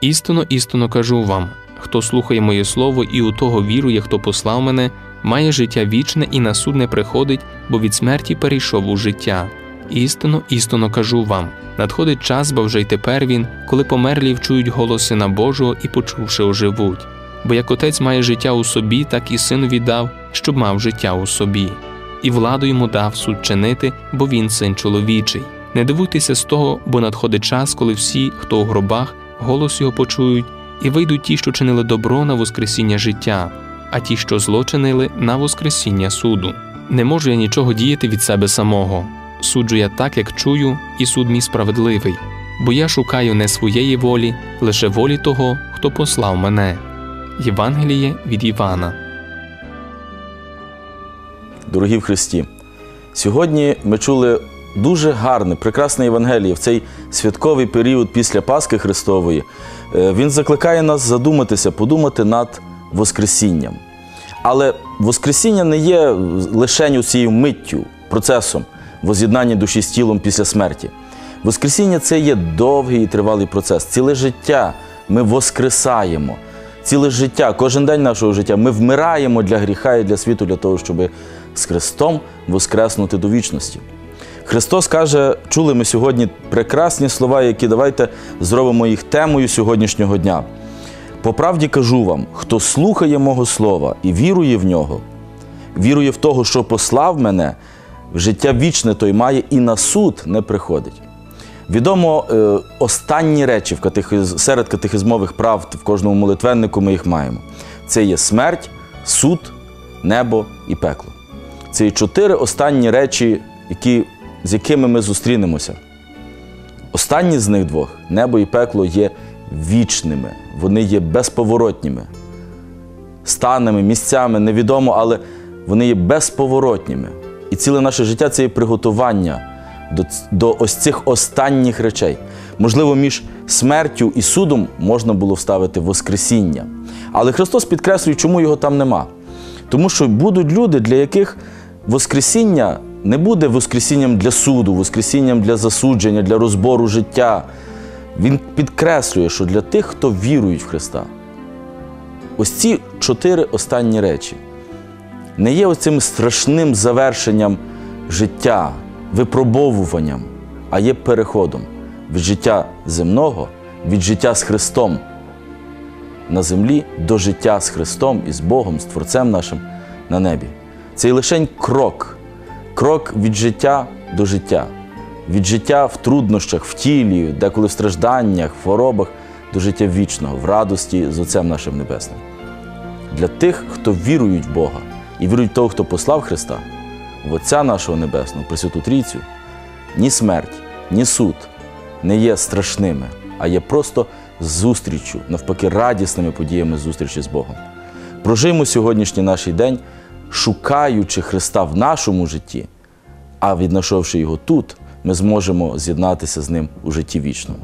Істинно, істинно кажу вам: хто слухає моє слово і у того вірує, хто послав мене, має життя вічне і на суд не приходить, бо від смерті перейшов у життя. Істинно, істинно кажу вам: надходить час, бо вже й тепер він, коли померлі вчують голос Сина Божого і, почувши, оживуть. Бо як отець має життя у собі, так і сину віддав, щоб мав життя у собі. І владу йому дав суд чинити, бо він син чоловічий. Не дивуйтеся з того, бо надходить час, коли всі, хто у гробах, голос його почують, і вийдуть ті, що чинили добро на воскресіння життя, а ті, що зло чинили, на воскресіння суду. Не можу я нічого діяти від себе самого. Суджу я так, як чую, і суд мій справедливий, бо я шукаю не своєї волі, лише волі того, хто послав мене. Євангеліє від Івана. Дорогі в Христі, сьогодні ми чули дуже гарне, прекрасне Євангеліє в цей святковий період після Пасхи Христової. Е, Він закликає нас задуматися, подумати над Воскресінням. Але Воскресіння не є лише цією миттю, процесом воз'єднання душі з тілом після смерті. Воскресіння це є довгий і тривалий процес. Ціле життя ми воскресаємо. Ціле життя, кожен день нашого життя ми вмираємо для гріха і для світу, для того, щоб з Христом воскреснути до вічності. Христос каже, чули ми сьогодні прекрасні слова, які давайте зробимо їх темою сьогоднішнього дня. По правді кажу вам, хто слухає мого слова і вірує в нього, вірує в того, що послав мене, в життя вічне той має і на суд не приходить. Відомо е, останні речі в катехиз... серед катехизмових правд в кожному молитвеннику ми їх маємо. Це є смерть, суд, небо і пекло. Це є чотири останні речі, які, з якими ми зустрінемося. Останні з них двох небо і пекло є вічними, вони є безповоротніми, станами, місцями, невідомо, але вони є безповоротніми. І ціле наше життя це є приготування до, до ось цих останніх речей. Можливо, між смертю і судом можна було вставити Воскресіння. Але Христос підкреслює, чому його там нема. Тому що будуть люди, для яких Воскресіння не буде Воскресінням для суду, Воскресінням для засудження, для розбору життя. Він підкреслює, що для тих, хто вірують в Христа, ось ці чотири останні речі не є оцим страшним завершенням життя, випробовуванням, а є переходом від життя земного, від життя з Христом на землі до життя з Христом і з Богом, з Творцем нашим на небі. Це і лишень крок, крок від життя до життя, від життя в труднощах, в тілі, деколи в стражданнях, в хворобах, до життя вічного, в радості з Отцем нашим Небесним. Для тих, хто вірують в Бога і вірують в того, хто послав Христа, в Отця нашого Небесного, Пресвяту Трійцю, ні смерть, ні суд не є страшними, а є просто зустрічю, навпаки, радісними подіями зустрічі з Богом. Прожимо сьогоднішній наш день, шукаючи Христа в нашому житті, а віднайшовши його тут, ми зможемо з'єднатися з ним у житті вічному.